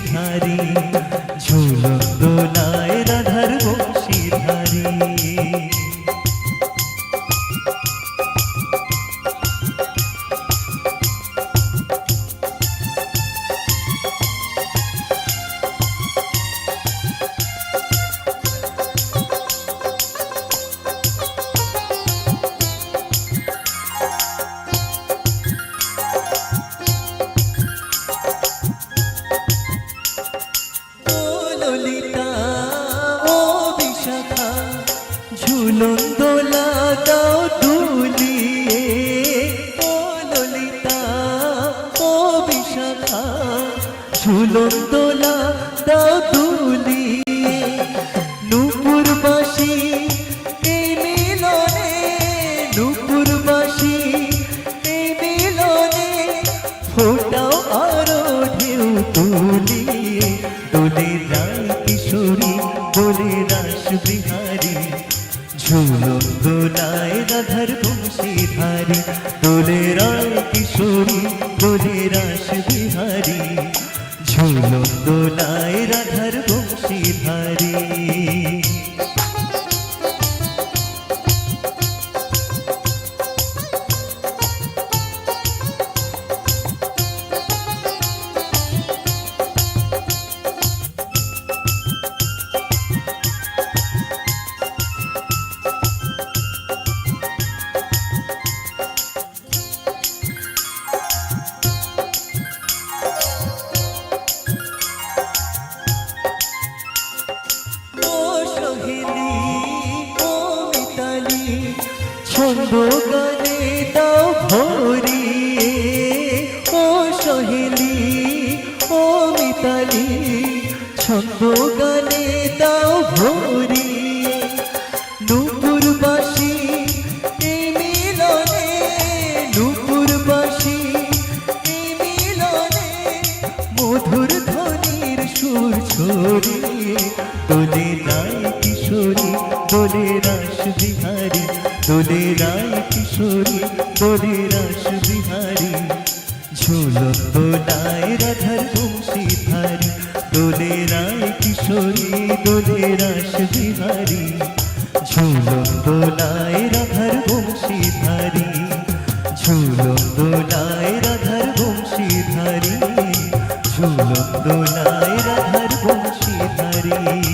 বংশীধারী ঝুলন দোলায় ঝুলন দোলা দাও দুলিয়ে নুপুর বাসি এই মিলনে নুপুর বাসি এই মিলনে ফোটাও আরও ঢেউ তুলিয়ে দোলে রায় কিশোরী, দোলে রাস বিহারী। ঝুলো দোলায় রাধার বংশীধারী দোলে রায় কিশোরী, দোলে রাস বিহারী। ঝুলো দোলায় রাধার বংশীধারী ও ছন্দ গানে দাও ভরিয়ে ও সহেলি ও মিতালি ছন্দ গানে দাও ভরিয়ে নুপুর বাসি এই মিলনে নুপুর বাসি এই মধুর ধ্বনির সুর ছড়িয়ে দোলে রায় কিশোরী দোলে রাস বিহারী দোলে রায় কিশোরী দোলে রাস বিহারী। ঝোলক দোলায় রাধার বংশী ধারী দোলে রায় কিশোরী দোলে রাস বিহারী। ঝোলক দোলায় রাধার বংশী ধারী ঝোলক দোলায় রাধার বংশী ধারী। ঝোলক দোলায় রাধার বংশী ধারী।